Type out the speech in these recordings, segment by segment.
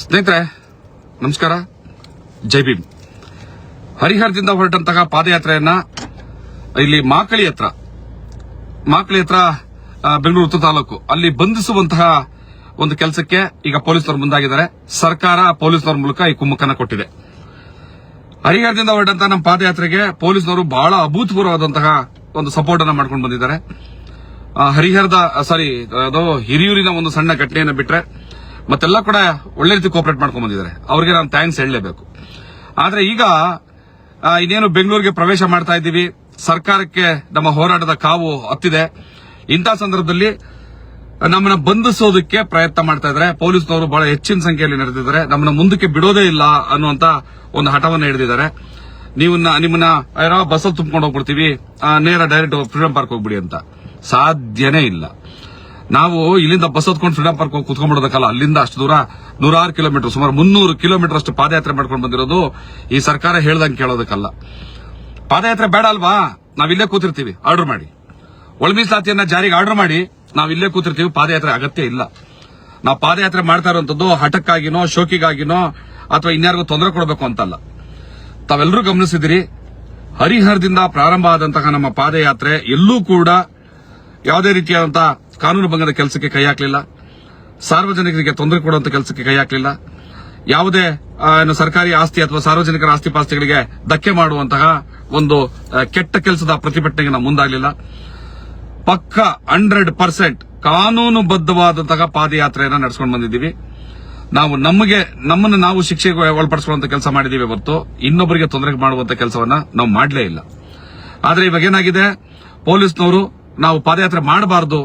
ಸ್ನೇಹಿತರೆ, ನಮಸ್ಕಾರ. ಜೈ ಭೀಮ್. ಹರಿಹರದಿಂದ ಹೊರಟಂತಹ ಪಾದಯಾತ್ರೆಯನ್ನ ಇಲ್ಲಿ ಮಾಕಳಿ ಹತ್ರ ಮಾಕಳಿ ಹತ್ರ ಬೆಂಗಳೂರು ಉತ್ತರ ತಾಲೂಕು, ಅಲ್ಲಿ ಬಂಧಿಸುವಂತಹ ಒಂದು ಕೆಲಸಕ್ಕೆ ಈಗ ಪೊಲೀಸರು ಮುಂದಾಗಿದ್ದಾರೆ. ಸರ್ಕಾರ ಪೊಲೀಸರ ಮೂಲಕ ಈ ಕುಮ್ಮಕ್ಕನ ಕೊಟ್ಟಿದೆ. ಹರಿಹರದಿಂದ ಹೊರಟಂತಹ ನಮ್ಮ ಪಾದಯಾತ್ರೆಗೆ ಪೊಲೀಸರು ಬಹಳ ಅಭೂತಪೂರ್ವವಾದಂತಹ ಒಂದು ಸಪೋರ್ಟ್ ಅನ್ನ ಮಾಡ್ಕೊಂಡು ಬಂದಿದ್ದಾರೆ. ಹರಿಹರದ ಸಾರಿ ಅದು ಹಿರಿಯೂರಿನ ಒಂದು ಸಣ್ಣ ಘಟನೆಯನ್ನು ಬಿಟ್ರೆ ಮತ್ತೆಲ್ಲ ಕೂಡ ಒಳ್ಳೆ ರೀತಿ ಕೋಪರೇಟ್ ಮಾಡ್ಕೊಂಡು ಬಂದಿದ್ದಾರೆ. ಅವರಿಗೆ ನಾನು ಥ್ಯಾಂಕ್ಸ್ ಹೇಳಲೇಬೇಕು. ಆದ್ರೆ ಈಗ ಇನ್ನೇನು ಬೆಂಗಳೂರಿಗೆ ಪ್ರವೇಶ ಮಾಡ್ತಾ ಇದ್ದೀವಿ. ಸರ್ಕಾರಕ್ಕೆ ನಮ್ಮ ಹೋರಾಟದ ಕಾವು ಹತ್ತಿದೆ. ಇಂಥ ಸಂದರ್ಭದಲ್ಲಿ ನಮ್ಮನ್ನ ಬಂಧಿಸೋದಕ್ಕೆ ಪ್ರಯತ್ನ ಮಾಡ್ತಾ ಇದ್ದಾರೆ. ಪೊಲೀಸ್ನವರು ಬಹಳ ಹೆಚ್ಚಿನ ಸಂಖ್ಯೆಯಲ್ಲಿ ನಡೆದಿದ್ದಾರೆ. ನಮ್ಮನ್ನ ಮುಂದಕ್ಕೆ ಬಿಡೋದೇ ಇಲ್ಲ ಅನ್ನುವಂತ ಒಂದು ಹಠವನ್ನು ಹಿಡಿದಿದ್ದಾರೆ. ನೀವು ನಿಮ್ಮನ್ನ ಏನೋ ಬಸ್ಸಲ್ಲಿ ತುಂಬ್ಕೊಂಡು ಹೋಗ್ಬಿಡ್ತೀವಿ. ನೇರ ಡೈರೆಕ್ಟ್ ಫ್ರೀಡಂ ಪಾರ್ಕ್ ಹೋಗ್ಬಿಡಿ ಅಂತ. ಸಾಧ್ಯನೇ ಇಲ್ಲ. ನಾವು ಇಲ್ಲಿಂದ ಬಸ್ ಹೊತ್ಕೊಂಡು ಫ್ರೀಡಂ ಪಾರ್ಕ್ ಹೋಗಿ ಕುತ್ಕೊಂಡ್ಬಿಡೋದಕ್ಕಲ್ಲ ಅಲ್ಲಿಂದ ಅಷ್ಟು ದೂರ ನೂರಾರು ಕಿಲೋಮೀಟರ್, ಸುಮಾರು ಮುನ್ನೂರು ಕಿಲೋಮೀಟರ್ ಅಷ್ಟು ಪಾದಯಾತ್ರೆ ಮಾಡ್ಕೊಂಡು ಬಂದಿರೋದು ಈ ಸರ್ಕಾರ ಹೇಳ್ದಂಗೆ ಕೇಳೋದಕ್ಕಲ್ಲ. ಪಾದಯಾತ್ರೆ ಬೇಡ ಅಲ್ವಾ? ಇಲ್ಲೇ ಕೂತಿರ್ತೀವಿ, ಆರ್ಡರ್ ಮಾಡಿ. ಒಳ ಸಾತಿಯನ್ನ ಜಾರಿಗೆ ಆರ್ಡರ್ ಮಾಡಿ, ನಾವು ಇಲ್ಲೇ ಕೂತಿರ್ತೀವಿ, ಪಾದಯಾತ್ರೆ ಅಗತ್ಯ ಇಲ್ಲ. ನಾವು ಪಾದಯಾತ್ರೆ ಮಾಡ್ತಾ ಇರುವಂತದ್ದು ಹಠಕ್ಕಾಗಿನೋ, ಶೋಕಿಗಾಗಿನೋ, ಅಥವಾ ಇನ್ಯಾರಿಗೂ ತೊಂದರೆ ಕೊಡಬೇಕು ಅಂತಲ್ಲ. ತಾವೆಲ್ಲರೂ ಗಮನಿಸಿದಿರಿ, ಹರಿಹರದಿಂದ ಪ್ರಾರಂಭ ಆದಂತಹ ನಮ್ಮ ಪಾದಯಾತ್ರೆ ಎಲ್ಲೂ ಕೂಡ ಯಾವುದೇ ರೀತಿಯಾದಂತಹ ಕಾನೂನು ಭಂಗದ ಕೆಲಸಕ್ಕೆ ಕೈ ಹಾಕಲಿಲ್ಲ. ಸಾರ್ವಜನಿಕರಿಗೆ ತೊಂದರೆ ಕೊಡುವಂತ ಕೆಲಸಕ್ಕೆ ಕೈ ಹಾಕಲಿಲ್ಲ. ಯಾವುದೇ ಸರ್ಕಾರಿ ಆಸ್ತಿ ಅಥವಾ ಸಾರ್ವಜನಿಕರ ಆಸ್ತಿ ಪಾಸ್ತಿಗಳಿಗೆ ಧಕ್ಕೆ ಮಾಡುವಂತಹ ಒಂದು ಕೆಟ್ಟ ಕೆಲಸದ ಪ್ರತಿಭಟನೆಗೆ ನಾವು ಮುಂದಾಗಲಿಲ್ಲ. ಪಕ್ಕ ಹಂಡ್ರೆಡ್ ಪರ್ಸೆಂಟ್ ಕಾನೂನುಬದ್ಧವಾದಂತಹ ಪಾದಯಾತ್ರೆಯನ್ನು ನಡೆಸ್ಕೊಂಡು ಬಂದಿದ್ದೀವಿ. ನಾವು ನಮಗೆ, ನಮ್ಮನ್ನು ನಾವು ಶಿಕ್ಷೆಗೆ ಒಳಪಡಿಸುವಂತ ಕೆಲಸ ಮಾಡಿದ್ದೀವಿ ಹೊರತು ಇನ್ನೊಬ್ಬರಿಗೆ ತೊಂದರೆ ಮಾಡುವಂತ ಕೆಲಸವನ್ನ ನಾವು ಮಾಡಲೇ ಇಲ್ಲ. ಆದರೆ ಇವಾಗ ಏನಾಗಿದೆ? ಪೊಲೀಸ್ನವರು ನಾವು ಪಾದಯಾತ್ರೆ ಮಾಡಬಾರದು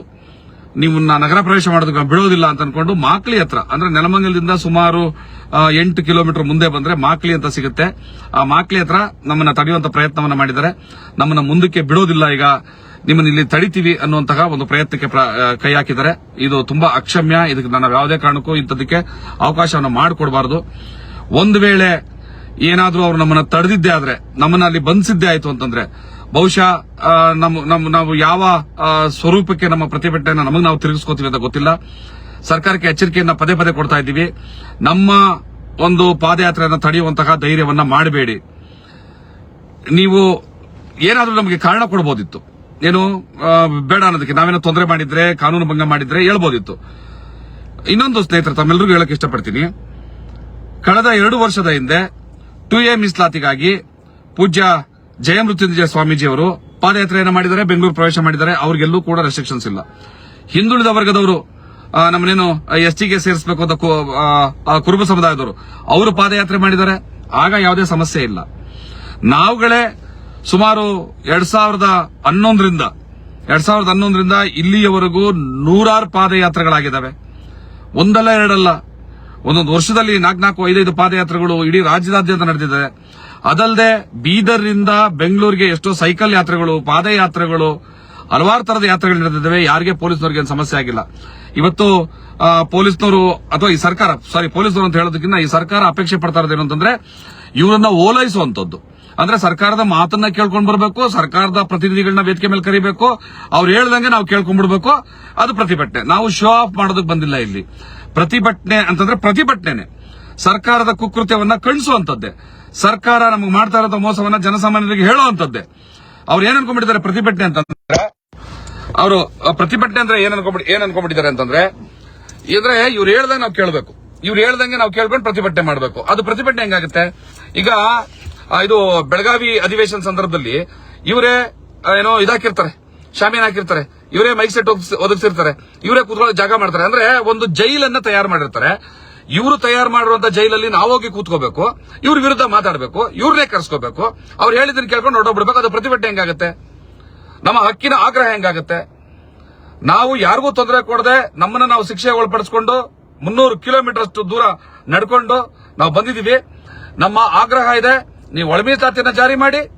ನೀವು ನಗರ ಪ್ರವೇಶ ಮಾಡೋದಕ್ಕೆ ಬಿಡೋದಿಲ್ಲ ಅಂತ ಅನ್ಕೊಂಡು ಮಾಕ್ಲಿ ಹತ್ರ, ಅಂದ್ರೆ ನೆಲಮಂಗಲದಿಂದ ಸುಮಾರು ಎಂಟು ಕಿಲೋಮೀಟರ್ ಮುಂದೆ ಬಂದ್ರೆ ಮಾಕ್ಲಿ ಅಂತ ಸಿಗುತ್ತೆ. ಆ, ಮಾಕ್ಲಿ ಹತ್ರ ನಮ್ಮನ್ನ ತಡೆಯುವಂತ ಪ್ರಯತ್ನವನ್ನ ಮಾಡಿದ್ದಾರೆ. ನಮ್ಮನ್ನ ಮುಂದಕ್ಕೆ ಬಿಡೋದಿಲ್ಲ ಈಗ. ನಿಮ್ಮನ್ನ ಇಲ್ಲಿ ತಡಿತೀವಿ ಅನ್ನುವಂತಹ ಒಂದು ಪ್ರಯತ್ನಕ್ಕೆ ಪ್ರ- ಕೈ ಹಾಕಿದ್ದಾರೆ. ಇದು ತುಂಬಾ ಅಕ್ಷಮ್ಯ. ಇದಕ್ಕೆ ನಾನು ಯಾವುದೇ ಕಾರಣಕ್ಕೂ ಇಂಥದಕ್ಕೆ ಅವಕಾಶವನ್ನು ಮಾಡಿಕೊಡಬಾರದು. ಒಂದು ವೇಳೆ ಏನಾದರೂ ಅವರು ನಮ್ಮನ್ನ ತಡೆದಿದ್ದೇ ಆದ್ರೆ, ನಮ್ಮನ್ನ ಅಲ್ಲಿ ಬಂಧಿಸಿದ್ದೇ ಆಯ್ತು ಅಂತಂದ್ರೆ ಬಹುಶಃ ನಮ್ಮ ನಮ್ಮ, ನಾವು ಯಾವ ಸ್ವರೂಪಕ್ಕೆ ನಮ್ಮ ಪ್ರತಿಭಟನೆ ನಮಗೆ ನಾವು ತಿರುಗಿಸ್ಕೋತೀವಿ ಅಂತ ಗೊತ್ತಿಲ್ಲ. ಸರ್ಕಾರಕ್ಕೆ ಎಚ್ಚರಿಕೆಯನ್ನ ಪದೇ ಪದೇ ಕೊಡ್ತಾ ಇದ್ದೀವಿ. ನಮ್ಮ ಒಂದು ಪಾದಯಾತ್ರೆಯನ್ನು ತಡೆಯುವಂತಹ ಧೈರ್ಯವನ್ನ ಮಾಡಬೇಡಿ. ನೀವು ಏನಾದರೂ ನಮಗೆ ಕಾರಣ ಕೊಡಬಹುದಿತ್ತು ಏನು ಬೇಡ ಅನ್ನೋದಕ್ಕೆ ನಾವೇನೋ ತೊಂದರೆ ಮಾಡಿದ್ರೆ, ಕಾನೂನು ಭಂಗ ಮಾಡಿದ್ರೆ ಹೇಳ್ಬೋದಿತ್ತು. ಇನ್ನೊಂದು ಸ್ನೇಹಿತರೆ ತಮ್ಮೆಲ್ಲರಿಗೂ ಹೇಳಕ್ ಇಷ್ಟಪಡ್ತೀನಿ. ಕಳೆದ ಎರಡು ವರ್ಷದ ಹಿಂದೆ ಟು ಎ ಮೀಸಲಾತಿಗಾಗಿ ಪೂಜ್ಯ ಜಯಮೃತ್ಯುಂಜಯ ಸ್ವಾಮೀಜಿಯವರು ಪಾದಯಾತ್ರೆಯನ್ನು ಮಾಡಿದ್ದಾರೆ, ಬೆಂಗಳೂರು ಪ್ರವೇಶ ಮಾಡಿದ್ದಾರೆ, ಅವರಿಗೆಲ್ಲೂ ಕೂಡ ರೆಸ್ಟ್ರಿಕ್ಷನ್ಸ್ ಇಲ್ಲ. ಹಿಂದುಳಿದ ವರ್ಗದವರು ನಮ್ಮನೇನು ಎಸ್ ಟಿಗೆ ಸೇರಿಸಬೇಕು ಅಂತ ಕುರುಬ ಸಮುದಾಯದವರು, ಅವರು ಪಾದಯಾತ್ರೆ ಮಾಡಿದ್ದಾರೆ, ಆಗ ಯಾವುದೇ ಸಮಸ್ಯೆ ಇಲ್ಲ. ನಾವುಗಳೇ ಸುಮಾರು ಎರಡ್ ಸಾವಿರದ ಹನ್ನೊಂದರಿಂದ, ಎರಡ್ ಸಾವಿರದ ಹನ್ನೊಂದರಿಂದ ಇಲ್ಲಿಯವರೆಗೂ ನೂರಾರು ಪಾದಯಾತ್ರೆಗಳಾಗಿದ್ದಾವೆ. ಒಂದಲ್ಲ ಎರಡಲ್ಲ, ಒಂದೊಂದು ವರ್ಷದಲ್ಲಿ ನಾಲ್ಕು ನಾಲ್ಕು ಐದೈದು ಪಾದಯಾತ್ರೆಗಳು ಇಡೀ ರಾಜ್ಯದಾದ್ಯಂತ ನಡೆದಿದೆ. ಅದಲ್ಲದೆ ಬೀದರ್ನಿಂದ ಬೆಂಗಳೂರಿಗೆ ಎಷ್ಟೋ ಸೈಕಲ್ ಯಾತ್ರೆಗಳು, ಪಾದಯಾತ್ರೆಗಳು, ಹಲವಾರು ತರದ ಯಾತ್ರೆಗಳು ನಡೆದಿದ್ದಾವೆ. ಯಾರಿಗೆ ಪೊಲೀಸ್ನವರಿಗೆ ಸಮಸ್ಯೆ ಆಗಿಲ್ಲ. ಇವತ್ತು ಪೊಲೀಸ್ನವರು ಅಥವಾ ಈ ಸರ್ಕಾರ ಸಾರಿ ಪೊಲೀಸ್ನವರು ಅಂತ ಹೇಳೋದಕ್ಕಿಂತ ಈ ಸರ್ಕಾರ ಅಪೇಕ್ಷೆ ಪಡ್ತಾ ಇರೋದೇನು ಅಂತಂದ್ರೆ, ಇವರನ್ನ ಓಲೈಸುವಂತದ್ದು ಅಂದ್ರೆ ಸರ್ಕಾರದ ಮಾತನ್ನ ಕೇಳ್ಕೊಂಡು ಬರಬೇಕು, ಸರ್ಕಾರದ ಪ್ರತಿನಿಧಿಗಳನ್ನ ವೇದಿಕೆ ಮೇಲೆ ಕರಿಬೇಕು, ಅವ್ರು ಹೇಳ್ದಂಗೆ ನಾವು ಕೇಳ್ಕೊಂಡ್ಬಿಡ್ಬೇಕು. ಅದು ಪ್ರತಿಭಟನೆ. ನಾವು ಶೋ ಆಫ್ ಮಾಡೋದಕ್ಕೆ ಬಂದಿಲ್ಲ ಇಲ್ಲಿ. ಪ್ರತಿಭಟನೆ ಅಂತಂದ್ರೆ ಪ್ರತಿಭಟನೆ ಸರ್ಕಾರದ ಕುಕೃತ್ಯವನ್ನ ಕಳಿಸುವಂತದ್ದೇ ಸರ್ಕಾರ ನಮಗೆ ಮಾಡ್ತಾ ಇರೋ ಮೋಸವನ್ನ ಜನಸಾಮಾನ್ಯರಿಗೆ ಹೇಳುವಂತದ್ದೇ ಅವ್ರು ಏನ್ ಅನ್ಕೊಂಡ್ಬಿಟ್ಟಿದ್ದಾರೆ ಪ್ರತಿಭಟನೆ ಅಂತಂದ್ರೆ, ಅವರು ಪ್ರತಿಭಟನೆ ಅಂದ್ರೆ ಏನ್ ಅನ್ಕೊಂಡ್ಬಿಟ್ಟು ಏನ್ ಅನ್ಕೊಂಡ್ಬಿಟ್ಟಿದ್ದಾರೆ ಅಂತಂದ್ರೆ, ಇದ್ರೆ ಇವ್ರು ಹೇಳ್ದಂಗೆ ನಾವು ಕೇಳಬೇಕು. ಇವ್ರು ಹೇಳ್ದಂಗೆ ನಾವು ಕೇಳ್ಕೊಂಡು ಪ್ರತಿಭಟನೆ ಮಾಡಬೇಕು. ಅದು ಪ್ರತಿಭಟನೆ ಹೆಂಗಾಗುತ್ತೆ? ಈಗ ಇದು ಬೆಳಗಾವಿ ಅಧಿವೇಶನ ಸಂದರ್ಭದಲ್ಲಿ ಇವರೇ ಏನೋ ಇದಾಕಿರ್ತಾರೆ. ಶಾಮೀನ್ ಹಾಕಿರ್ತಾರೆ. ಇವರೇ ಮೈಕ್ ಸೆಟ್ ಒದಗಿಸಿರ್ತಾರೆ. ಇವರೇ ಕುತ್ಕೊಳ್ಳೋ ಜಾಗ ಮಾಡ್ತಾರೆ. ಅಂದ್ರೆ ಒಂದು ಜೈಲನ್ನ ತಯಾರು ಮಾಡಿರ್ತಾರೆ. ಇವರು ತಯಾರು ಮಾಡಿರುವಂತ ಜೈಲಲ್ಲಿ ನಾವು ಹೋಗಿ ಕೂತ್ಕೋಬೇಕು, ಇವ್ರ ವಿರುದ್ಧ ಮಾತಾಡಬೇಕು ಇವ್ರನ್ನೇ ಕರ್ಸ್ಕೋಬೇಕು. ಅವ್ರು ಹೇಳಿದ್ರು ಕೇಳ್ಕೊಂಡು ಹೊರಟೋಗ್ಬಿಡ್ಬೇಕು ಅದು ಪ್ರತಿಭಟನೆ ಹೆಂಗಾಗುತ್ತೆ? ನಮ್ಮ ಹಕ್ಕಿನ ಆಗ್ರಹ ಹೆಂಗಾಗುತ್ತೆ? ನಾವು ಯಾರಿಗೂ ತೊಂದರೆ ಕೊಡದೆ ನಮ್ಮನ್ನ ನಾವು ಶಿಕ್ಷೆ ಒಳಪಡಿಸಿಕೊಂಡು ಮುನ್ನೂರು ಕಿಲೋಮೀಟರ್ ಅಷ್ಟು ದೂರ ನಡ್ಕೊಂಡು ನಾವು ಬಂದಿದ್ದೀವಿ ನಮ್ಮ ಆಗ್ರಹ ಇದೆ, ನೀವು ಒಳ ಮೀಸಲಾತಿಯನ್ನ ಜಾರಿ ಮಾಡಿ,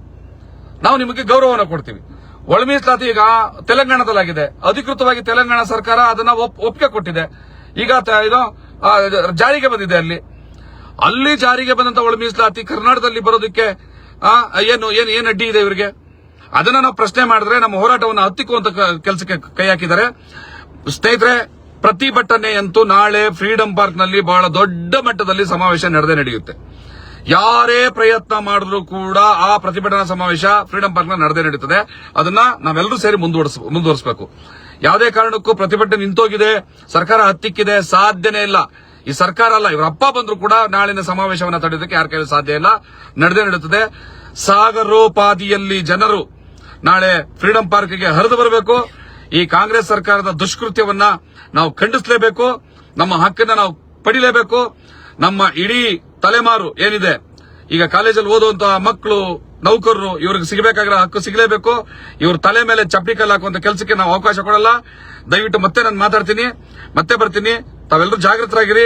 ನಾವು ನಿಮಗೆ ಗೌರವವನ್ನು ಕೊಡ್ತೀವಿ. ಒಳಮೀಸಲಾತಿ ಈಗ ತೆಲಂಗಾಣದಲ್ಲಾಗಿದೆ. ಅಧಿಕೃತವಾಗಿ ತೆಲಂಗಾಣ ಸರ್ಕಾರ ಅದನ್ನ ಒಪ್- ಒಪ್ಪಿಗೆ ಕೊಟ್ಟಿದೆ. ಈಗ ಇದು ಜಾರಿಗೆ ಬಂದಿದೆ ಅಲ್ಲಿ. ಅಲ್ಲಿ ಜಾರಿಗೆ ಬಂದಂತ ಒಳ ಮೀಸಲಾತಿ ಕರ್ನಾಟಕದಲ್ಲಿ ಬರೋದಕ್ಕೆ ಏನು ಏನು ಏನು ಅಡ್ಡಿ ಇದೆ ಇವರಿಗೆ? ಅದನ್ನ ನಾವು ಪ್ರಶ್ನೆ ಮಾಡಿದ್ರೆ ನಮ್ಮ ಹೋರಾಟವನ್ನು ಹತ್ತಿಕ್ಕುವಂತ ಕೆಲಸಕ್ಕೆ ಕೈ ಹಾಕಿದ್ದಾರೆ. ಸ್ನೇಹಿತರೆ ಪ್ರತಿಭಟನೆಯಂತೂ ನಾಳೆ ಫ್ರೀಡಂ ಪಾರ್ಕ್ನಲ್ಲಿ ಬಹಳ ದೊಡ್ಡ ಮಟ್ಟದಲ್ಲಿ ಸಮಾವೇಶ ನಡೆದೇ ನಡೆಯುತ್ತೆ. ಯಾರೇ ಪ್ರಯತ್ನ ಮಾಡಿದ್ರು ಕೂಡ ಆ ಪ್ರತಿಭಟನಾ ಸಮಾವೇಶ ಫ್ರೀಡಂ ಪಾರ್ಕ್ ನಡೆದೇ ನಡೀತದೆ. ಅದನ್ನ ನಾವೆಲ್ಲರೂ ಸೇರಿ ಮುಂದುವರಿಸ, ಮುಂದುವರಿಸಬೇಕು. ಯಾವುದೇ ಕಾರಣಕ್ಕೂ ಪ್ರತಿಭಟನೆ ನಿಂತೋಗಿದೆ, ಸರ್ಕಾರ ಹತ್ತಿಕ್ಕಿದೆ, ಸಾಧ್ಯನೇ ಇಲ್ಲ. ಈ ಸರ್ಕಾರ ಅಲ್ಲ, ಇವರ ಅಪ್ಪ ಬಂದ್ರು ಕೂಡ ನಾಳಿನ ಸಮಾವೇಶವನ್ನು ತಡೆಯೋದಕ್ಕೆ ಯಾರ ಕೈಯಲ್ಲಿ ಸಾಧ್ಯ ಇಲ್ಲ. ನಡೆದೇ ನಡೆಯುತ್ತದೆ ಸಾಗರೋಪಾದಿಯಲ್ಲಿ ಜನರು ನಾಳೆ ಫ್ರೀಡಂ ಪಾರ್ಕ್ಗೆ ಹರಿದು ಬರಬೇಕು. ಈ ಕಾಂಗ್ರೆಸ್ ಸರ್ಕಾರದ ದುಷ್ಕೃತ್ಯವನ್ನ ನಾವು ಖಂಡಿಸಲೇಬೇಕು. ನಮ್ಮ ಹಕ್ಕನ್ನ ನಾವು ಪಡಿಲೇಬೇಕು. ನಮ್ಮ ಇಡೀ ತಲೆಮಾರು ಏನಿದೆ, ಈಗ ಕಾಲೇಜಲ್ಲಿ ಓದುವಂತಹ ಮಕ್ಕಳು ನೌಕರರು ಇವ್ರಿಗೆ ಸಿಗಬೇಕಾಗಿರೋ ಹಕ್ಕು ಸಿಗಲೇಬೇಕು. ಇವ್ರ ತಲೆ ಮೇಲೆ ಚಪ್ಪಡಿ ಕಲ್ಲು ಹಾಕುವಂತ ಕೆಲಸಕ್ಕೆ ನಾವು ಅವಕಾಶ ಕೊಡಲ್ಲ. ದಯವಿಟ್ಟು ಮತ್ತೆ ನಾನು ಮಾತಾಡ್ತೀನಿ. ಮತ್ತೆ ಬರ್ತೀನಿ. ತಾವೆಲ್ಲರೂ ಜಾಗೃತರಾಗಿರಿ.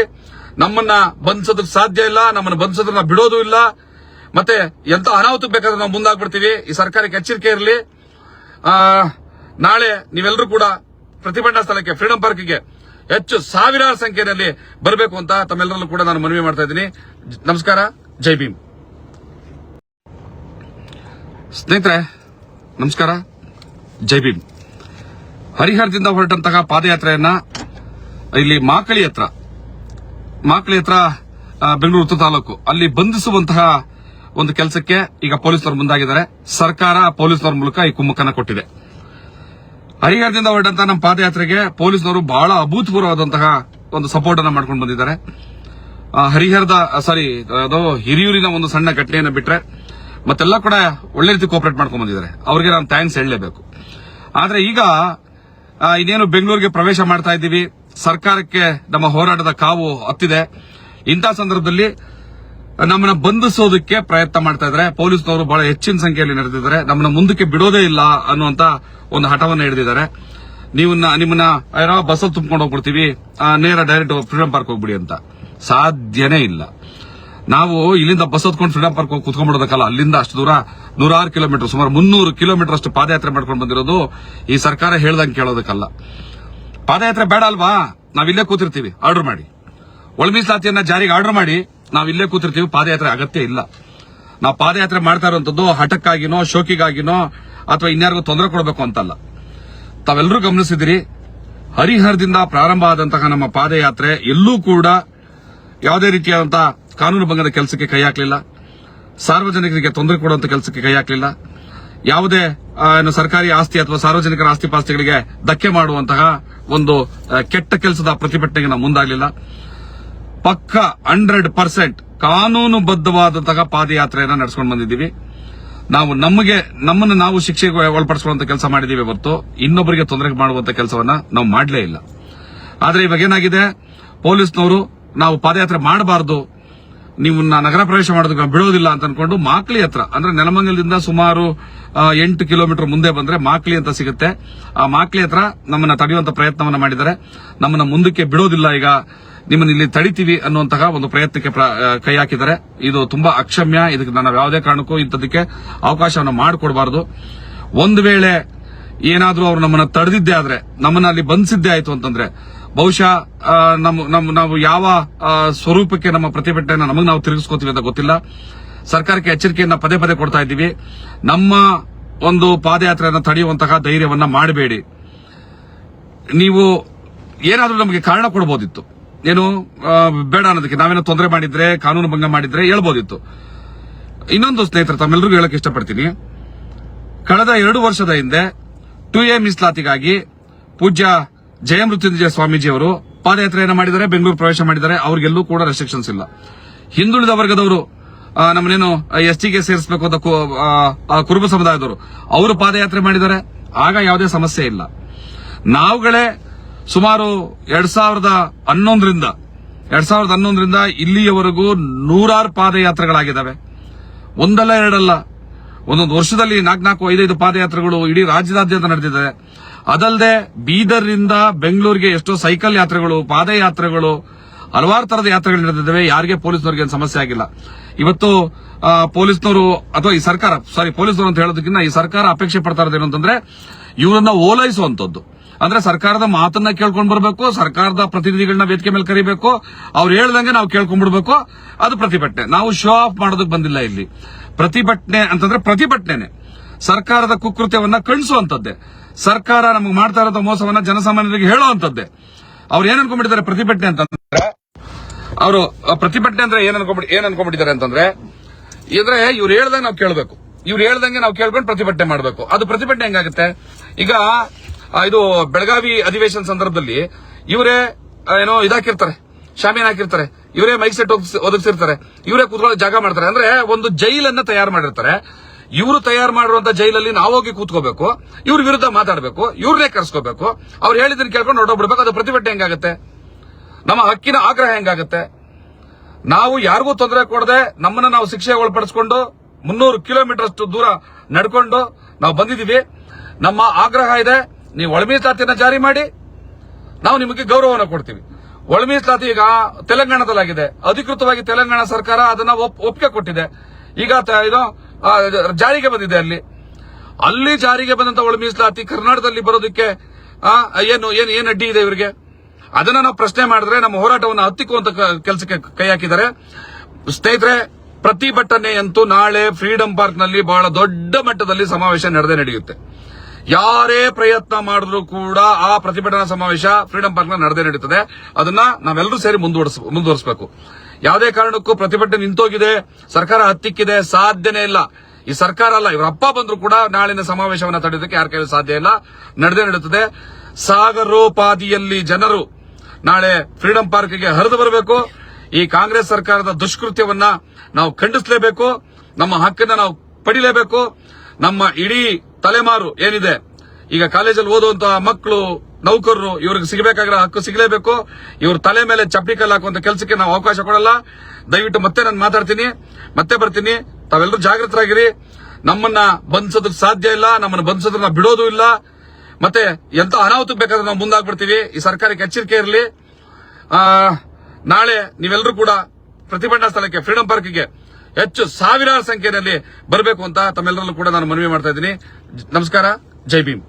ನಮ್ಮನ್ನ ಬಂಧಿಸೋದಕ್ಕೆ ಸಾಧ್ಯ ಇಲ್ಲ. ನಮ್ಮನ್ನ ಬಂಧಿಸೋದನ್ನ ಬಿಡೋದು ಇಲ್ಲ. ಮತ್ತೆ ಎಂತ ಅನಾಹುತಕ್ಕೆ ಬೇಕಾದ್ರೆ ನಾವು ಮುಂದಾಗ್ಬಿಡ್ತೀವಿ. ಈ ಸರ್ಕಾರಕ್ಕೆ ಎಚ್ಚರಿಕೆ ಇರಲಿ. ನಾಳೆ ನೀವೆಲ್ಲರೂ ಕೂಡ ಪ್ರತಿಭಟನಾ ಸ್ಥಳಕ್ಕೆ, ಫ್ರೀಡಂ ಪಾರ್ಕ್ಗೆ ಹೆಚ್ಚು ಸಾವಿರಾರು ಸಂಖ್ಯೆಯಲ್ಲಿ ಬರಬೇಕು ಅಂತ ತಮ್ಮೆಲ್ಲರಲ್ಲೂ ಕೂಡ ನಾನು ಮನವಿ ಮಾಡ್ತಾ ಇದ್ದೀನಿ. ನಮಸ್ಕಾರ. ಜೈ ಭೀಮ್. ಸ್ನೇಹಿತರೆ, ನಮಸ್ಕಾರ. ಜೈ ಭೀಮ್. ಹರಿಹರದಿಂದ ಹೊರಟಂತಹ ಪಾದಯಾತ್ರೆಯನ್ನ ಇಲ್ಲಿ ಮಾಕಳಿ ಹತ್ರ ಮಾಕಳಿ ಹತ್ರ ಬೆಂಗಳೂರು ಉತ್ತರ ತಾಲೂಕು, ಅಲ್ಲಿ ಬಂಧಿಸುವಂತಹ ಒಂದು ಕೆಲಸಕ್ಕೆ ಈಗ ಪೊಲೀಸ್ನವರು ಮುಂದಾಗಿದ್ದಾರೆ. ಸರ್ಕಾರ ಪೊಲೀಸರ ಮೂಲಕ ಈ ಕುಮ್ಮಕ್ಕನ ಕೊಟ್ಟಿದೆ. ಹರಿಹರದಿಂದ ಹೊರಟಂತಹ ನಮ್ಮ ಪಾದಯಾತ್ರೆಗೆ ಪೊಲೀಸ್ನವರು ಬಹಳ ಅಭೂತಪೂರ್ವವಾದಂತಹ ಒಂದು ಸಪೋರ್ಟ್ ಅನ್ನ ಮಾಡ್ಕೊಂಡು ಬಂದಿದ್ದಾರೆ. ಹರಿಹರದ ಸಾರಿ ಅದು ಹಿರಿಯೂರಿನ ಒಂದು ಸಣ್ಣ ಘಟನೆಯನ್ನು ಬಿಟ್ರೆ ಮತ್ತೆಲ್ಲ ಕೂಡ ಒಳ್ಳೆ ರೀತಿ ಕೋಪರೇಟ್ ಮಾಡ್ಕೊಂಡ್ ಬಂದಿದ್ದಾರೆ. ಅವರಿಗೆ ನಾನು ಥ್ಯಾಂಕ್ಸ್ ಹೇಳಲೇಬೇಕು. ಆದ್ರೆ ಈಗ ಇನ್ನೇನು ಬೆಂಗಳೂರಿಗೆ ಪ್ರವೇಶ ಮಾಡ್ತಾ ಇದ್ದೀವಿ. ಸರ್ಕಾರಕ್ಕೆ ನಮ್ಮ ಹೋರಾಟದ ಕಾವು ಹತ್ತಿದೆ. ಇಂಥ ಸಂದರ್ಭದಲ್ಲಿ ನಮ್ಮನ್ನ ಬಂಧಿಸೋದಕ್ಕೆ ಪ್ರಯತ್ನ ಮಾಡ್ತಾ ಇದ್ದಾರೆ. ಪೊಲೀಸ್ನವರು ಬಹಳ ಹೆಚ್ಚಿನ ಸಂಖ್ಯೆಯಲ್ಲಿ ನಡೆದಿದ್ದಾರೆ. ನಮ್ಮನ್ನ ಮುಂದಕ್ಕೆ ಬಿಡೋದೇ ಇಲ್ಲ ಅನ್ನುವಂತ ಒಂದು ಹಠವನ್ನು ಹಿಡಿದಿದ್ದಾರೆ. ನೀವು ನಿಮ್ಮನ್ನ ಏನೋ ಬಸ್ಸಲ್ಲಿ ತುಂಬಿಕೊಂಡು ಹೋಗ್ಬಿಡ್ತೀವಿ. ನೇರ ಡೈರೆಕ್ಟ್ ಫ್ರೀಡಂ ಪಾರ್ಕ್ ಹೋಗ್ಬಿಡಿ ಅಂತ. ಸಾಧ್ಯನೇ ಇಲ್ಲ. ನಾವು ಇಲ್ಲಿಂದ ಬಸ್ ಹೊತ್ಕೊಂಡು ಫ್ರೀಡಂ ಪಾರ್ಕ್ ಹೋಗಿ ಕುತ್ಕೊಂಡ್ಬಿಡೋದಕ್ಕಲ್ಲ, ಅಲ್ಲಿಂದ ಅಷ್ಟು ದೂರ ನೂರಾರು ಕಿಲೋಮೀಟರ್, ಸುಮಾರು ಮುನ್ನೂರು ಕಿಲೋಮೀಟರ್ ಅಷ್ಟು ಪಾದಯಾತ್ರೆ ಮಾಡ್ಕೊಂಡು ಬಂದಿರೋದು ಈ ಸರ್ಕಾರ ಹೇಳ್ದಂಗೆ ಕೇಳೋದಕ್ಕಲ್ಲ. ಪಾದಯಾತ್ರೆ ಬೇಡ ಅಲ್ವಾ? ನಾವಿಲ್ಲೇ ಕೂತಿರ್ತೀವಿ, ಆರ್ಡರ್ ಮಾಡಿ. ಒಳ ಮೀಸಲಾತಿಯನ್ನ ಜಾರಿಗೆ ಆರ್ಡರ್ ಮಾಡಿ, ನಾವು ಇಲ್ಲೇ ಕೂತಿರ್ತೀವಿ, ಪಾದಯಾತ್ರೆ ಅಗತ್ಯ ಇಲ್ಲ. ನಾವು ಪಾದಯಾತ್ರೆ ಮಾಡ್ತಾ ಇರುವಂತದ್ದು ಹಠಕ್ಕಾಗಿನೋ, ಶೋಕಿಗಾಗಿನೋ, ಅಥವಾ ಇನ್ಯಾರಿಗೂ ತೊಂದರೆ ಕೊಡಬೇಕು ಅಂತಲ್ಲ. ತಾವೆಲ್ಲರೂ ಗಮನಿಸಿದಿರಿ, ಹರಿಹರದಿಂದ ಪ್ರಾರಂಭ ಆದಂತಹ ನಮ್ಮ ಪಾದಯಾತ್ರೆ ಎಲ್ಲೂ ಕೂಡ ಯಾವುದೇ ರೀತಿಯಾದಂತಹ ಕಾನೂನು ಭಂಗದ ಕೆಲಸಕ್ಕೆ ಕೈ ಹಾಕಲಿಲ್ಲ. ಸಾರ್ವಜನಿಕರಿಗೆ ತೊಂದರೆ ಕೊಡುವಂತ ಕೆಲಸಕ್ಕೆ ಕೈ ಹಾಕಲಿಲ್ಲ. ಯಾವುದೇ ಸರ್ಕಾರಿ ಆಸ್ತಿ ಅಥವಾ ಸಾರ್ವಜನಿಕರ ಆಸ್ತಿ ಪಾಸ್ತಿಗಳಿಗೆ ಧಕ್ಕೆ ಮಾಡುವಂತಹ ಒಂದು ಕೆಟ್ಟ ಕೆಲಸದ ಪ್ರತಿಭಟನೆಗೆ ನಾವು ಮುಂದಾಗಲಿಲ್ಲ. ಪಕ್ಕ ಹಂಡ್ರೆಡ್ ಪರ್ಸೆಂಟ್ ಕಾನೂನುಬದ್ಧವಾದಂತಹ ಪಾದಯಾತ್ರೆಯನ್ನು ನಡೆಸ್ಕೊಂಡು ಬಂದಿದ್ದೀವಿ. ನಾವು ನಮಗೆ, ನಮ್ಮನ್ನು ನಾವು ಶಿಕ್ಷೆಗೆ ಒಳಪಡಿಸುವಂತ ಕೆಲಸ ಮಾಡಿದ್ದೀವಿ ಹೊರತು ಇನ್ನೊಬ್ಬರಿಗೆ ತೊಂದರೆ ಮಾಡುವಂತ ಕೆಲಸವನ್ನ ನಾವು ಮಾಡಲೇ ಇಲ್ಲ. ಆದರೆ ಇವಾಗ ಏನಾಗಿದೆ? ಪೊಲೀಸ್ನವರು ನಾವು ಪಾದಯಾತ್ರೆ ಮಾಡಬಾರದು ನೀವು ನಗರ ಪ್ರವೇಶ ಮಾಡೋದಕ್ಕೆ ಬಿಡೋದಿಲ್ಲ ಅಂತ ಅನ್ಕೊಂಡು ಮಾಕ್ಲಿ ಹತ್ರ, ಅಂದ್ರೆ ನೆಲಮಂಗಲದಿಂದ ಸುಮಾರು ಎಂಟು ಕಿಲೋಮೀಟರ್ ಮುಂದೆ ಬಂದ್ರೆ ಮಾಕ್ಲಿ ಅಂತ ಸಿಗುತ್ತೆ. ಆ ಮಾಕ್ಲಿ ಹತ್ರ ನಮ್ಮನ್ನ ತಡೆಯುವಂತ ಪ್ರಯತ್ನವನ್ನ ಮಾಡಿದ್ದಾರೆ. ನಮ್ಮನ್ನ ಮುಂದಕ್ಕೆ ಬಿಡೋದಿಲ್ಲ ಈಗ. ನಿಮ್ಮನ್ನ ಇಲ್ಲಿ ತಡಿತೀವಿ ಅನ್ನುವಂತಹ ಒಂದು ಪ್ರಯತ್ನಕ್ಕೆ ಪ್ರ- ಕೈ ಹಾಕಿದ್ದಾರೆ. ಇದು ತುಂಬಾ ಅಕ್ಷಮ್ಯ. ಇದಕ್ಕೆ ನಾನು ಯಾವುದೇ ಕಾರಣಕ್ಕೂ ಇಂಥದಕ್ಕೆ ಅವಕಾಶವನ್ನು ಮಾಡಿಕೊಡಬಾರದು. ಒಂದು ವೇಳೆ ಏನಾದರೂ ಅವರು ನಮ್ಮನ್ನ ತಡೆದಿದ್ದೇ ಆದ್ರೆ, ನಮ್ಮನ್ನ ಅಲ್ಲಿ ಬಂಧಿಸಿದ್ದೇ ಆಯ್ತು ಅಂತಂದ್ರೆ ಬಹುಶಃ ನಮ್ಮ ನಮ್ಮ, ನಾವು ಯಾವ ಸ್ವರೂಪಕ್ಕೆ ನಮ್ಮ ಪ್ರತಿಭಟನೆ ನಮಗೆ ನಾವು ತಿರುಗಿಸ್ಕೋತೀವಿ ಅಂತ ಗೊತ್ತಿಲ್ಲ. ಸರ್ಕಾರಕ್ಕೆ ಎಚ್ಚರಿಕೆಯನ್ನ ಪದೇ ಪದೇ ಕೊಡ್ತಾ ಇದ್ದೀವಿ. ನಮ್ಮ ಒಂದು ಪಾದಯಾತ್ರೆಯನ್ನು ತಡೆಯುವಂತಹ ಧೈರ್ಯವನ್ನ ಮಾಡಬೇಡಿ. ನೀವು ಏನಾದರೂ ನಮಗೆ ಕಾರಣ ಕೊಡಬಹುದಿತ್ತು ಏನು ಬೇಡ ಅನ್ನೋದಕ್ಕೆ ನಾವೇನೋ ತೊಂದರೆ ಮಾಡಿದ್ರೆ, ಕಾನೂನು ಭಂಗ ಮಾಡಿದ್ರೆ ಹೇಳ್ಬೋದಿತ್ತು. ಇನ್ನೊಂದು ಸ್ನೇಹಿತರೆ ತಮ್ಮೆಲ್ಲರಿಗೂ ಹೇಳಕ್ ಇಷ್ಟಪಡ್ತೀನಿ. ಕಳೆದ ಎರಡು ವರ್ಷದ ಹಿಂದೆ ಟು ಎ ಮೀಸಲಾತಿಗಾಗಿ ಪೂಜ್ಯ ಜಯಮೃತ್ಯುಂಜಯ ಸ್ವಾಮೀಜಿಯವರು ಪಾದಯಾತ್ರೆಯನ್ನು ಮಾಡಿದರೆ ಬೆಂಗಳೂರು ಪ್ರವೇಶ ಮಾಡಿದ್ದಾರೆ, ಅವರಿಗೆಲ್ಲೂ ಕೂಡ ರೆಸ್ಟ್ರಿಕ್ಷನ್ಸ್ ಇಲ್ಲ. ಹಿಂದುಳಿದ ವರ್ಗದವರು ನಮ್ಮನೇನು ಎಸ್ ಟಿಗೆ ಸೇರಿಸಬೇಕು ಅಂತ ಕುರುಬ ಸಮುದಾಯದವರು, ಅವರು ಪಾದಯಾತ್ರೆ ಮಾಡಿದ್ದಾರೆ, ಆಗ ಯಾವುದೇ ಸಮಸ್ಯೆ ಇಲ್ಲ. ನಾವುಗಳೇ ಸುಮಾರು ಎರಡ್ ಸಾವಿರದ ಹನ್ನೊಂದರಿಂದ, ಎರಡ್ ಸಾವಿರದ ಹನ್ನೊಂದರಿಂದ ಇಲ್ಲಿಯವರೆಗೂ ನೂರಾರು ಪಾದಯಾತ್ರೆಗಳಾಗಿದ್ದಾವೆ. ಒಂದಲ್ಲ ಎರಡಲ್ಲ. ಒಂದೊಂದು ವರ್ಷದಲ್ಲಿ ನಾಲ್ಕು ನಾಲ್ಕು ಐದೈದು ಪಾದಯಾತ್ರೆಗಳು ಇಡೀ ರಾಜ್ಯದಾದ್ಯಂತ ನಡೆದಿದೆ ಅದಲ್ಲದೆ ಬೀದರ್ನಿಂದ ಬೆಂಗಳೂರಿಗೆ ಎಷ್ಟೋ ಸೈಕಲ್ ಯಾತ್ರೆಗಳು, ಪಾದಯಾತ್ರೆಗಳು, ಹಲವಾರು ತರದ ಯಾತ್ರೆಗಳು ನಡೆದಿದ್ದಾವೆ. ಯಾರಿಗೆ ಪೊಲೀಸ್ನವರಿಗೆ ಸಮಸ್ಯೆ ಆಗಿಲ್ಲ. ಇವತ್ತು ಪೊಲೀಸ್ನವರು ಅಥವಾ ಈ ಸರ್ಕಾರ, ಸಾರಿ, ಪೊಲೀಸ್ನವರು ಅಂತ ಹೇಳೋದಕ್ಕಿಂತ ಈ ಸರ್ಕಾರ ಅಪೇಕ್ಷೆ ಪಡ್ತಾ ಇರೋದೇನು ಅಂತಂದ್ರೆ ಇವರನ್ನ ಓಲೈಸುವಂತದ್ದು ಅಂದ್ರೆ ಸರ್ಕಾರದ ಮಾತನ್ನ ಕೇಳ್ಕೊಂಡು ಬರಬೇಕು, ಸರ್ಕಾರದ ಪ್ರತಿನಿಧಿಗಳನ್ನ ವೇದಿಕೆ ಮೇಲೆ ಕರಿಬೇಕು, ಅವ್ರು ಹೇಳ್ದಂಗೆ ನಾವು ಕೇಳ್ಕೊಂಡ್ಬಿಡ್ಬೇಕು. ಅದು ಪ್ರತಿಭಟನೆ. ನಾವು ಶೋ ಆಫ್ ಮಾಡೋದಕ್ಕೆ ಬಂದಿಲ್ಲ ಇಲ್ಲಿ. ಪ್ರತಿಭಟನೆ ಅಂತಂದ್ರೆ ಪ್ರತಿಭಟನೆ ಸರ್ಕಾರದ ಕುಕೃತ್ಯವನ್ನ ಕಣಿಸುವಂತದ್ದೇ ಸರ್ಕಾರ ನಮಗೆ ಮಾಡ್ತಾ ಇರೋ ಮೋಸವನ್ನ ಜನಸಾಮಾನ್ಯರಿಗೆ ಹೇಳುವಂತದ್ದೇ ಅವ್ರು ಏನ್ ಅನ್ಕೊಂಡ್ಬಿಟ್ಟಿದ್ದಾರೆ ಪ್ರತಿಭಟನೆ ಅಂತಂದ್ರೆ? ಅವರು ಪ್ರತಿಭಟನೆ ಅಂದ್ರೆ ಏನ್ ಅನ್ಕೊಂಡ್ಬಿಟ್ಟು ಏನ್ ಅನ್ಕೊಂಡ್ಬಿಟ್ಟಿದ್ದಾರೆ ಅಂತಂದ್ರೆ, ಇದ್ರೆ ಇವ್ರು ಹೇಳ್ದಂಗೆ ನಾವು ಕೇಳಬೇಕು. ಇವ್ರು ಹೇಳ್ದಂಗೆ ನಾವು ಕೇಳ್ಕೊಂಡು ಪ್ರತಿಭಟನೆ ಮಾಡಬೇಕು. ಅದು ಪ್ರತಿಭಟನೆ ಹೆಂಗಾಗುತ್ತೆ? ಈಗ ಇದು ಬೆಳಗಾವಿ ಅಧಿವೇಶನ ಸಂದರ್ಭದಲ್ಲಿ ಇವರೇ ಏನೋ ಇದಾಕಿರ್ತಾರೆ. ಶಾಮೀನ್ ಹಾಕಿರ್ತಾರೆ. ಇವರೇ ಮೈಕ್ ಸೆಟ್ ಒದಗಿಸಿರ್ತಾರೆ. ಇವರೇ ಕೂತ್ಕೊಳ್ಳೋ ಜಾಗ ಮಾಡ್ತಾರೆ. ಅಂದ್ರೆ ಒಂದು ಜೈಲನ್ನ ತಯಾರು ಮಾಡಿರ್ತಾರೆ. ಇವರು ತಯಾರು ಮಾಡಿರುವಂತ ಜೈಲಲ್ಲಿ ನಾವು ಹೋಗಿ ಕೂತ್ಕೋಬೇಕು, ಇವ್ರ ವಿರುದ್ಧ ಮಾತಾಡಬೇಕು ಇವ್ರನ್ನೇ ಕರ್ಸ್ಕೋಬೇಕು. ಅವ್ರು ಹೇಳಿದ್ದನ್ನು ಕೇಳ್ಕೊಂಡು ಹೊರಟೋಗ್ಬಿಡ್ಬೇಕು. ಅದು ಪ್ರತಿಭಟನೆ ಹೆಂಗಾಗುತ್ತೆ? ನಮ್ಮ ಹಕ್ಕಿನ ಆಗ್ರಹ ಹೆಂಗಾಗುತ್ತೆ? ನಾವು ಯಾರಿಗೂ ತೊಂದರೆ ಕೊಡದೆ ನಮ್ಮನ್ನ ನಾವು ಶಿಕ್ಷೆ ಒಳಪಡಿಸಿಕೊಂಡು ಮುನ್ನೂರು ಕಿಲೋಮೀಟರ್ ದೂರ ನಡ್ಕೊಂಡು ನಾವು ಬಂದಿದ್ದೀವಿ ನಮ್ಮ ಆಗ್ರಹ ಇದೆ, ನೀವು ಒಳ ಜಾರಿ ಮಾಡಿ, ನಾವು ನಿಮಗೆ ಗೌರವವನ್ನು ಕೊಡ್ತೀವಿ. ಒಳ ಮೀಸಲಾತಿ ಈಗ ತೆಲಂಗಾಣದಲ್ಲಾಗಿದೆ. ಅಧಿಕೃತವಾಗಿ ತೆಲಂಗಾಣ ಸರ್ಕಾರ ಅದನ್ನ ಒಪ್- ಒಪ್ಪಿಗೆ ಕೊಟ್ಟಿದೆ. ಈಗ ಇದು ಜಾರಿಗೆ ಬಂದಿದೆ ಅಲ್ಲಿ. ಅಲ್ಲಿ ಜಾರಿಗೆ ಬಂದಂತ ಒಳ ಮೀಸಲಾತಿ ಕರ್ನಾಟಕದಲ್ಲಿ ಬರೋದಕ್ಕೆ ಏನು ಏನು, ಏನ್ ಅಡ್ಡಿ ಇದೆ ಇವರಿಗೆ? ಅದನ್ನ ನಾವು ಪ್ರಶ್ನೆ ಮಾಡಿದ್ರೆ ನಮ್ಮ ಹೋರಾಟವನ್ನು ಹತ್ತಿಕ್ಕುವಂತ ಕೆಲಸಕ್ಕೆ ಕೈ ಹಾಕಿದ್ದಾರೆ. ಸ್ನೇಹಿತರೆ ಪ್ರತಿಭಟನೆಯಂತೂ ನಾಳೆ ಫ್ರೀಡಂ ಪಾರ್ಕ್ನಲ್ಲಿ ಬಹಳ ದೊಡ್ಡ ಮಟ್ಟದಲ್ಲಿ ಸಮಾವೇಶ ನಡೆದೇ ನಡೆಯುತ್ತೆ. ಯಾರೇ ಪ್ರಯತ್ನ ಮಾಡಿದ್ರು ಕೂಡ ಆ ಪ್ರತಿಭಟನಾ ಸಮಾವೇಶ ಫ್ರೀಡಂ ಪಾರ್ಕ್ ನಡೆದೇ ನಡೀತದೆ. ಅದನ್ನ ನಾವೆಲ್ಲರೂ ಸೇರಿ ಮುಂದುವರಿಸ, ಮುಂದುವರಿಸಬೇಕು. ಯಾವುದೇ ಕಾರಣಕ್ಕೂ ಪ್ರತಿಭಟನೆ ನಿಂತೋಗಿದೆ, ಸರ್ಕಾರ ಹತ್ತಿಕ್ಕಿದೆ, ಸಾಧ್ಯನೇ ಇಲ್ಲ. ಈ ಸರ್ಕಾರ ಅಲ್ಲ, ಇವರ ಅಪ್ಪ ಬಂದ್ರು ಕೂಡ ನಾಳಿನ ಸಮಾವೇಶವನ್ನು ತಡೆಯೋದಕ್ಕೆ ಯಾರ ಕೈಯಲ್ಲಿ ಸಾಧ್ಯ ಇಲ್ಲ. ನಡೆದೇ ನಡೆಯುತ್ತದೆ. ಸಾಗರೋಪಾದಿಯಲ್ಲಿ ಜನರು ನಾಳೆ ಫ್ರೀಡಂ ಪಾರ್ಕ್ಗೆ ಹರಿದು ಬರಬೇಕು. ಈ ಕಾಂಗ್ರೆಸ್ ಸರ್ಕಾರದ ದುಷ್ಕೃತ್ಯವನ್ನ ನಾವು ಖಂಡಿಸಲೇಬೇಕು. ನಮ್ಮ ಹಕ್ಕನ್ನ ನಾವು ಪಡಿಲೇಬೇಕು. ನಮ್ಮ ಇಡೀ ತಲೆಮಾರು ಏನಿದೆ, ಈಗ ಕಾಲೇಜಲ್ಲಿ ಓದುವಂತಹ ಮಕ್ಕಳು ನೌಕರರು ಇವ್ರಿಗೆ ಸಿಗಬೇಕಾಗಿರೋ ಹಕ್ಕು ಸಿಗಲೇಬೇಕು. ಇವ್ರ ತಲೆ ಮೇಲೆ ಚಪ್ಪಡಿ ಕಲ್ಲು ಹಾಕುವಂತ ಕೆಲಸಕ್ಕೆ ನಾವು ಅವಕಾಶ ಕೊಡಲ್ಲ. ದಯವಿಟ್ಟು ಮತ್ತೆ ನಾನು ಮಾತಾಡ್ತೀನಿ. ಮತ್ತೆ ಬರ್ತೀನಿ. ತಾವೆಲ್ಲರೂ ಜಾಗೃತರಾಗಿರಿ. ನಮ್ಮನ್ನ ಬಂಧಿಸೋದಕ್ಕೆ ಸಾಧ್ಯ ಇಲ್ಲ. ನಮ್ಮನ್ನ ಬಂಧಿಸೋದನ್ನ ನಾವು ಬಿಡೋದು ಇಲ್ಲ. ಮತ್ತೆ ಎಂತ ಅನಾಹುತಕ್ಕೆ ಬೇಕಾದ್ರೆ ನಾವು ಮುಂದಾಗ್ಬಿಡ್ತೀವಿ. ಈ ಸರ್ಕಾರಕ್ಕೆ ಎಚ್ಚರಿಕೆ ಇರಲಿ. ನಾಳೆ ನೀವೆಲ್ಲರೂ ಕೂಡ ಪ್ರತಿಭಟನಾ ಸ್ಥಳಕ್ಕೆ, ಫ್ರೀಡಂ ಪಾರ್ಕ್ಗೆ ಹೆಚ್ಚು ಸಾವಿರಾರು ಸಂಖ್ಯೆಯಲ್ಲಿ ಬರಬೇಕು ಅಂತ ತಮ್ಮೆಲ್ಲರಲ್ಲೂ ಕೂಡ ನಾನು ಮನವಿ ಮಾಡ್ತಾ ಇದ್ದೀನಿ. ನಮಸ್ಕಾರ. ಜೈ ಭೀಮ್.